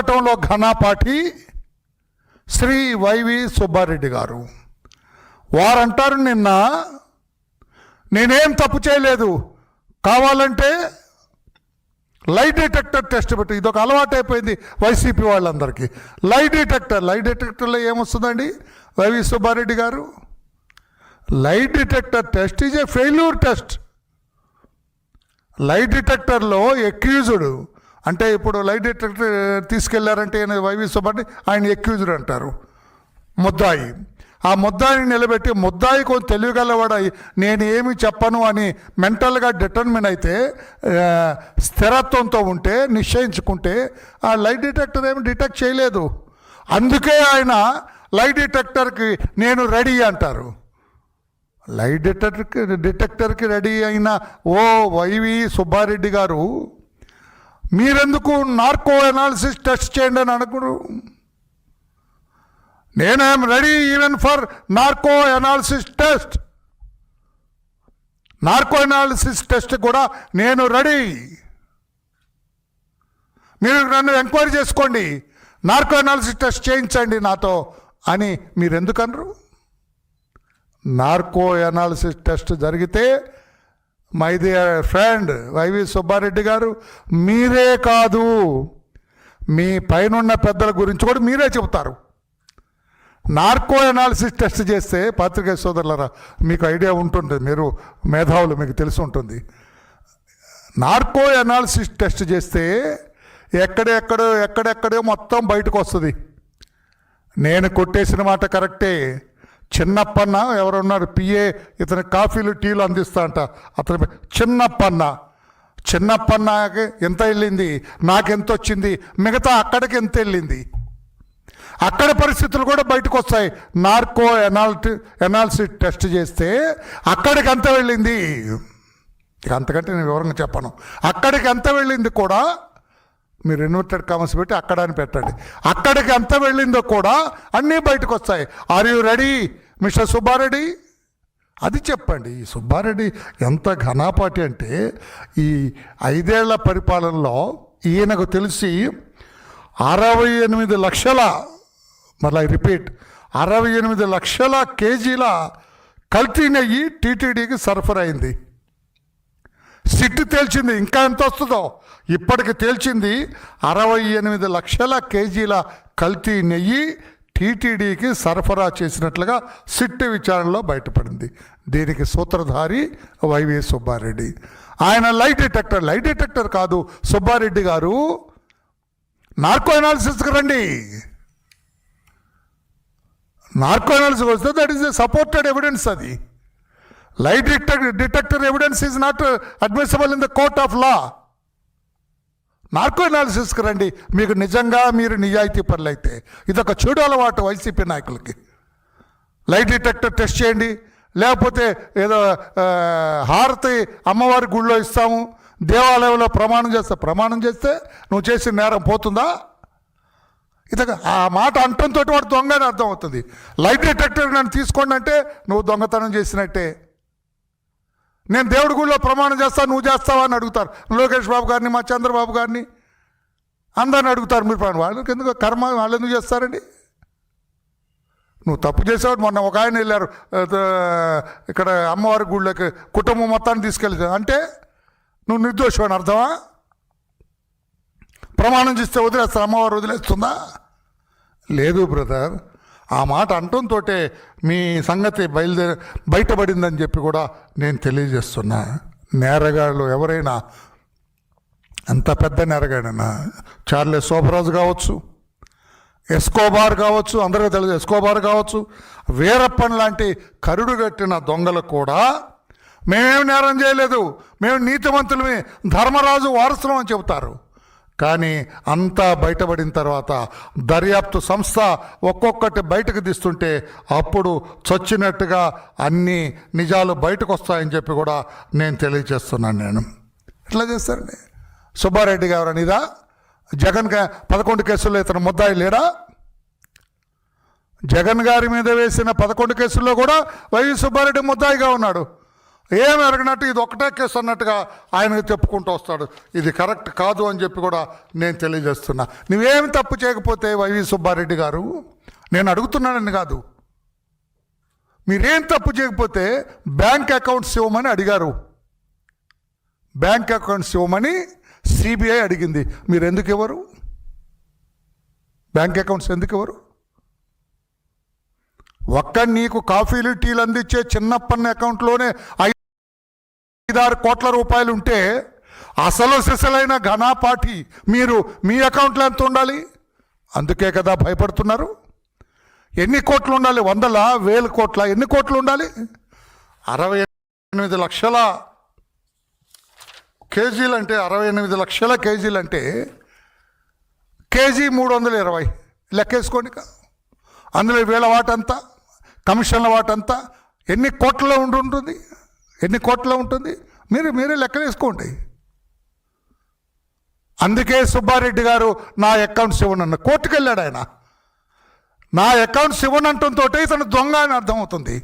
ఎత్తటంలో ఘనపాటి శ్రీ వైవి సుబ్బారెడ్డి గారు. వారంటారు నిన్న నేనేం తప్పు చేయలేదు. కావాలంటే లైట్ డిటెక్టర్ టెస్ట్ పెట్టి. ఇది ఒక అలవాటు అయిపోయింది వైసీపీ వాళ్ళందరికీ. లైట్ డిటెక్టర్ లైట్ డిటెక్టర్లో ఏమొస్తుందండి వైవి సుబ్బారెడ్డి గారు? Light detector test is a failure test. Light డిటెక్టర్లో accused అంటే ఇప్పుడు లైట్ డిటెక్టర్ తీసుకెళ్ళారంటే ఈయన వైవి సుబ్బారెడ్డి ఆయన ఎక్యూజ్డ్ అంటారు. ముద్దాయి. ఆ ముద్దాయిని నిలబెట్టి ముద్దాయి కొంచెం తెలియగలవాడై నేను ఏమి చెప్పను అని మెంటల్గా డిటర్మిన్ అయితే స్థిరత్వంతో ఉంటే నిశ్చయించుకుంటే ఆ లైట్ డిటెక్టర్ ఏమి డిటెక్ట్ చేయలేదు. అందుకే ఆయన లైట్ డిటెక్టర్కి నేను రెడీ అంటారు. లైట్ డిటెక్టర్కి డిటెక్టర్కి రెడీ అయిన ఓ వైవి సుబ్బారెడ్డి గారు మీరెందుకు నార్కో అనాలిసిస్ టెస్ట్ చేయండి అని అనుకుడు నేను I'm ready even for narco analysis test. Narco analysis test కూడా నేను రెడీ. మీరు నన్ను ఎంక్వైరీ చేసుకోండి. నార్కో అనాలిసిస్ టెస్ట్ చేయించండి నాతో అని మీరు ఎందుకనరు నార్కో అనాలిసిస్ టెస్ట్ జరిగితే my dear friend Y V Subbareddy గారు మీరే కాదు. మీ పైనున్న పెద్దల గురించి కూడా మీరే చెబుతారు. నార్కో అనాలిసిస్ టెస్ట్ చేస్తే పాత్రికేయ సోదరులరా మీకు ఐడియా ఉంటుంది మీరు మేధావులు మీకు తెలిసి ఉంటుంది. నార్కో అనాలిసిస్ టెస్ట్ చేస్తే ఎక్కడెక్కడో ఎక్కడెక్కడో మొత్తం బయటకు వస్తుంది. నేను కొట్టేసిన మాట కరెక్టే చిన్నప్పన్న ఎవరున్నారు? పిఏ ఇతని కాఫీలు టీలు అందిస్తా అంట. అతని చిన్నప్పన్న. చిన్నప్పన్నకి ఎంత వెళ్ళింది? నాకెంత వచ్చింది మిగతా అక్కడికి ఎంత వెళ్ళింది? అక్కడ పరిస్థితులు కూడా బయటకు వస్తాయి నార్కో ఎనాలిటి ఎనాలిసిస్ టెస్ట్ చేస్తే అక్కడికి ఎంత వెళ్ళింది? ఇక అంతకంటే నేను వివరంగా చెప్పను. అక్కడికి ఎంత వెళ్ళింది కూడా మీరు ఇన్వర్టెడ్ కామర్స్ పెట్టి అక్కడ అని పెట్టండి. అక్కడికి ఎంత వెళ్ళిందో కూడా అన్నీ బయటకు వస్తాయి are you ready mister Subbareddy అది చెప్పండి. ఈ సుబ్బారెడ్డి ఎంత ఘనాపాటి అంటే ఈ ఐదేళ్ళ పరిపాలనలో ఈయనకు తెలిసి అరవై ఎనిమిది లక్షల మళ్ళీ రిపీట్ అరవై ఎనిమిది లక్షల కేజీల కల్తీ నెయ్యి టీటీడీకి సరఫరా అయింది. సిట్టు తేల్చింది. ఇంకా ఎంత వస్తుందో? ఇప్పటికి తేల్చింది అరవై ఎనిమిది లక్షల కేజీల కల్తీ నెయ్యి టీటీడీకి సరఫరా చేసినట్లుగా సిట్టు విచారణలో బయటపడింది. దీనికి సూత్రధారి వైవి సుబ్బారెడ్డి. ఆయన లైట్ డిటెక్టర్. లైట్ డిటెక్టర్ కాదు సుబ్బారెడ్డి గారు. నార్కో అనాలిసిస్కి రండి. నార్కో అనాలిసిస్ వస్తే that is a supported evidence అది. Light detector detector evidence is not admissible in the court of law narco అనాలిసిస్కి రండి. మీకు నిజంగా మీరు నిజాయితీ పనులు అయితే ఇదొక చెడు అలవాటు వైసీపీ నాయకులకి. లైట్ డిటెక్టర్ టెస్ట్ చేయండి. లేకపోతే ఏదో హారతి అమ్మవారి గుళ్ళో ఇస్తాము. దేవాలయంలో ప్రమాణం చేస్తే ప్రమాణం చేస్తే నువ్వు చేసిన నేరం పోతుందా? ఇతగా ఆ మాట అంటంతో వాడు దొంగ అని అర్థమవుతుంది. లైట్ డిటెక్టర్ నన్ను తీసుకోండి అంటే నువ్వు దొంగతనం చేసినట్టే. నేను దేవుడి గుళ్ళో ప్రమాణం చేస్తా నువ్వు చేస్తావా అని అడుగుతారు. లోకేష్ బాబు గారిని మా చంద్రబాబు గారిని అందరిని అడుగుతారు మీరు ప్రాణం వాళ్ళకి ఎందుకు? కర్మ వాళ్ళు ఎందుకు చేస్తారండి? నువ్వు తప్పు చేసావు మొన్న ఒక ఆయన వెళ్ళారు ఇక్కడ అమ్మవారి గుళ్ళకి కుటుంబం మొత్తాన్ని తీసుకెళ్ళి. అంటే నువ్వు నిర్దోషం అని అర్థమా? ప్రమాణం చేస్తే వదిలేస్తా అమ్మవారు వదిలేస్తుందా? లేదు బ్రదర్. ఆ మాట అంటంతో మీ సంగతి బయలుదేరి బయటపడిందని చెప్పి కూడా నేను తెలియజేస్తున్నా. నేరగాళ్ళు ఎవరైనా అంత పెద్ద నేరగాడైనా చార్లెస్ శోభరాజు కావచ్చు ఎస్కోబార్ కావచ్చు అందరికీ తెలుసు ఎస్కోబార్ కావచ్చు వీరప్పన్ లాంటి కరుడు కట్టిన దొంగలు కూడా మేమేం నేరం చేయలేదు. మేము నీతిమంతులమే ధర్మరాజు వారసులం అని చెబుతారు. కానీ అంతా బయటపడిన తర్వాత దర్యాప్తు సంస్థ ఒక్కొక్కటి బయటకు తీస్తుంటే అప్పుడు చచ్చినట్టుగా అన్ని నిజాలు బయటకు వస్తాయని చెప్పి కూడా నేను తెలియజేస్తున్నాను నేను. ఎట్లా చేస్తారండి సుబ్బారెడ్డి గారు అనిదా జగన్ పదకొండు కేసుల్లో ఇతను ముద్దాయి లేడా? జగన్ గారి మీద వేసిన పదకొండు కేసుల్లో కూడా వైవి సుబ్బారెడ్డి ముద్దాయిగా ఉన్నాడు. ఏం అడిగినట్టు ఇది ఒకటే కేసు అన్నట్టుగా ఆయనకు చెప్పుకుంటూ వస్తాడు. ఇది కరెక్ట్ కాదు అని చెప్పి కూడా నేను తెలియజేస్తున్నా. నువ్వేమి తప్పు చేయకపోతే వైవి సుబ్బారెడ్డి గారు? నేను అడుగుతున్నానని కాదు. మీరేం తప్పు చేయకపోతే బ్యాంక్ అకౌంట్స్ ఇవ్వమని అడిగారు. బ్యాంక్ అకౌంట్స్ ఇవ్వమని సిబిఐ అడిగింది. మీరు ఎందుకు ఇవ్వరు? బ్యాంక్ అకౌంట్స్ ఎందుకు ఇవ్వరు? ఒక్క నీకు కాఫీలు టీలు అందించే చిన్నప్పన్న అకౌంట్లోనే ఐదారు కోట్ల రూపాయలు ఉంటే అసలు సిసలైన ఘనాపాటి మీరు మీ అకౌంట్లో ఎంత ఉండాలి? అందుకే కదా భయపడుతున్నారు. ఎన్ని కోట్లు ఉండాలి? వందల వేల కోట్ల ఎన్ని కోట్లు ఉండాలి? అరవై ఎనిమిది లక్షల కేజీలు అంటే అరవై ఎనిమిది లక్షల కేజీలు అంటే కేజీ మూడు వందల ఇరవై. లెక్కేసుకోండి అందులో వేల వాటంతా కమిషన్ల వాటంతా ఎన్ని కోట్లలో ఉండి ఉంటుంది ఎన్ని కోట్ల ఉంటుంది? మీరు మీరే లెక్కలేసుకోండి అందుకే సుబ్బారెడ్డి గారు నా అకౌంట్స్ ఇవ్వనన్న కోర్టుకు వెళ్ళాడు ఆయన. నా అకౌంట్స్ ఇవ్వనంటంతో ఇతను దొంగ అని అర్థమవుతుంది.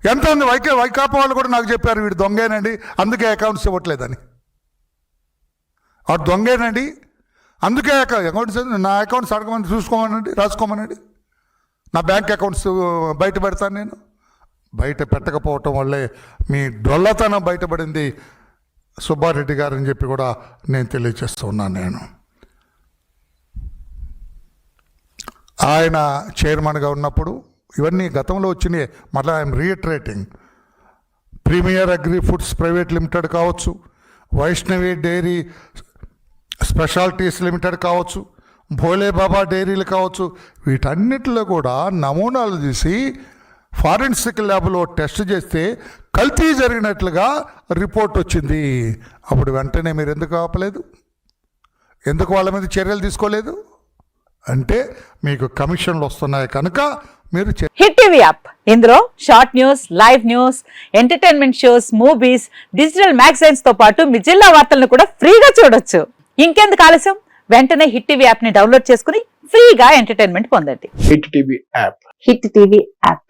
ఎంత ఉంది? వైకే వైకాపా వాళ్ళు కూడా నాకు చెప్పారు వీడు దొంగేనండి అందుకే అకౌంట్స్ ఇవ్వట్లేదని వాడు దొంగేనండి అందుకే అకౌంట్స్ నా అకౌంట్స్ అడగమని చూసుకోమనండి రాసుకోమనండి. నా బ్యాంక్ అకౌంట్స్ బయట పెడతాను నేను. బయట పెట్టకపోవటం వల్లే మీ డొల్లతనం బయటపడింది సుబ్బారెడ్డి గారు అని చెప్పి కూడా నేను తెలియజేస్తున్నాను నేను. ఆయన చైర్మన్గా ఉన్నప్పుడు ఇవన్నీ గతంలో వచ్చినాయి మళ్ళీ I'm reiterating premier agri foods private limited కావచ్చు వైష్ణవి డైరీ స్పెషాలిటీస్ లిమిటెడ్ కావచ్చు భోలేబాబా డైరీలు కావచ్చు వీటన్నిటిలో కూడా నమూనాలు తీసి ఫారెన్సిక్ ల్యాబ్లో టెస్ట్ చేస్తే కల్తీ జరిగినట్లుగా రిపోర్ట్ వచ్చింది. అప్పుడు వెంటనే మీరు ఎందుకు ఆపలేదు? ఎందుకు వాళ్ళ మీద చర్యలు తీసుకోలేదు? అంటే మీకు కమిషన్లు వస్తున్నాయి కనుక మీరు హిట్ టీవీ యాప్. ఇందులో short news live news entertainment shows movies digital మ్యాగజైన్స్తో పాటు మీ జిల్లా వార్తలను కూడా ఫ్రీగా చూడొచ్చు. ఇంకెందుకు ఆలస్యం? వెంటనే హిట్ టీవీ యాప్ని డౌన్లోడ్ చేసుకుని ఫ్రీగా ఎంటర్టైన్మెంట్ పొందండి. Hit TV app. Hit TV app.